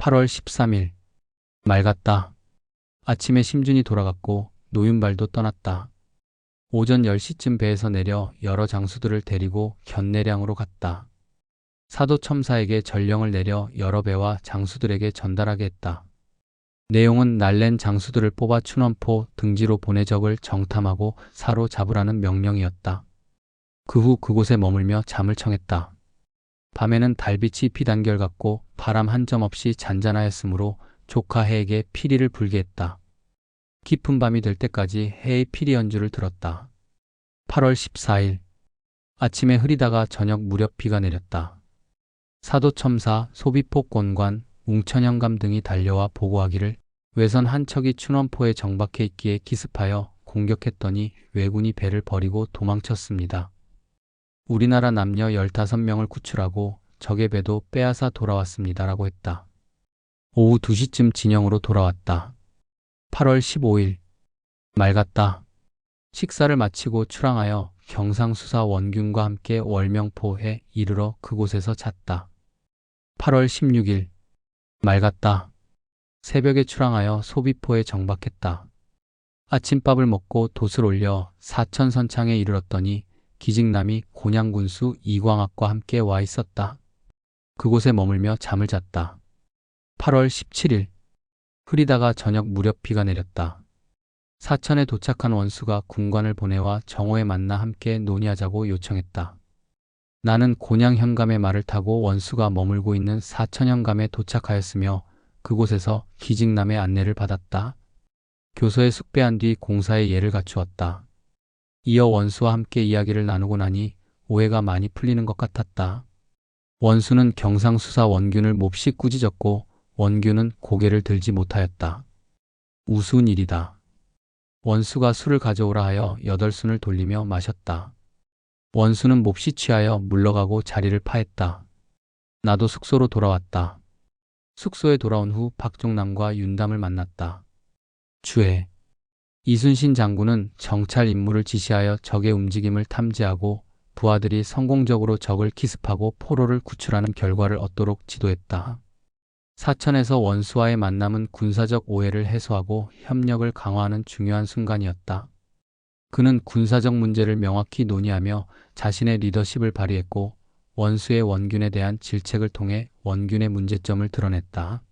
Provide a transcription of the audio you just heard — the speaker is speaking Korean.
8월 13일. 맑았다. 아침에 심준이 돌아갔고 노윤발도 떠났다. 오전 10시쯤 배에서 내려 여러 장수들을 데리고 견내량으로 갔다. 사도 첨사에게 전령을 내려 여러 배와 장수들에게 전달하게 했다. 내용은 날랜 장수들을 뽑아 춘원포 등지로 보내 적을 정탐하고 사로 잡으라는 명령이었다. 그 후 그곳에 머물며 잠을 청했다. 밤에는 달빛이 피단결 같고 바람 한 점 없이 잔잔하였으므로 조카 해에게 피리를 불게 했다. 깊은 밤이 될 때까지 해의 피리 연주를 들었다. 8월 14일 아침에 흐리다가 저녁 무렵 비가 내렸다. 사도첨사, 소비폭 권관, 웅천영감 등이 달려와 보고하기를 외선 한 척이 춘원포에 정박해 있기에 기습하여 공격했더니 왜군이 배를 버리고 도망쳤습니다. 우리나라 남녀 15명을 구출하고 적의 배도 빼앗아 돌아왔습니다라고 했다. 오후 2시쯤 진영으로 돌아왔다. 8월 15일 맑았다. 식사를 마치고 출항하여 경상수사 원균과 함께 월명포에 이르러 그곳에서 잤다. 8월 16일 맑았다. 새벽에 출항하여 소비포에 정박했다. 아침밥을 먹고 돛을 올려 사천선창에 이르렀더니 기직남이 곤양군수 이광학과 함께 와 있었다. 그곳에 머물며 잠을 잤다. 8월 17일 흐리다가 저녁 무렵 비가 내렸다. 사천에 도착한 원수가 군관을 보내와 정오에 만나 함께 논의하자고 요청했다. 나는 곤양 현감의 말을 타고 원수가 머물고 있는 사천 현감에 도착하였으며 그곳에서 기직남의 안내를 받았다. 교서에 숙배한 뒤 공사에 예를 갖추었다. 이어 원수와 함께 이야기를 나누고 나니 오해가 많이 풀리는 것 같았다. 원수는 경상수사 원균을 몹시 꾸짖었고 원균은 고개를 들지 못하였다. 우스운 일이다. 원수가 술을 가져오라 하여 여덟 순을 돌리며 마셨다. 원수는 몹시 취하여 물러가고 자리를 파했다. 나도 숙소로 돌아왔다. 숙소에 돌아온 후 박종남과 윤담을 만났다. 주에 이순신 장군은 정찰 임무를 지시하여 적의 움직임을 탐지하고 부하들이 성공적으로 적을 기습하고 포로를 구출하는 결과를 얻도록 지도했다. 사천에서 원수와의 만남은 군사적 오해를 해소하고 협력을 강화하는 중요한 순간이었다. 그는 군사적 문제를 명확히 논의하며 자신의 리더십을 발휘했고 원수의 원균에 대한 질책을 통해 원균의 문제점을 드러냈다.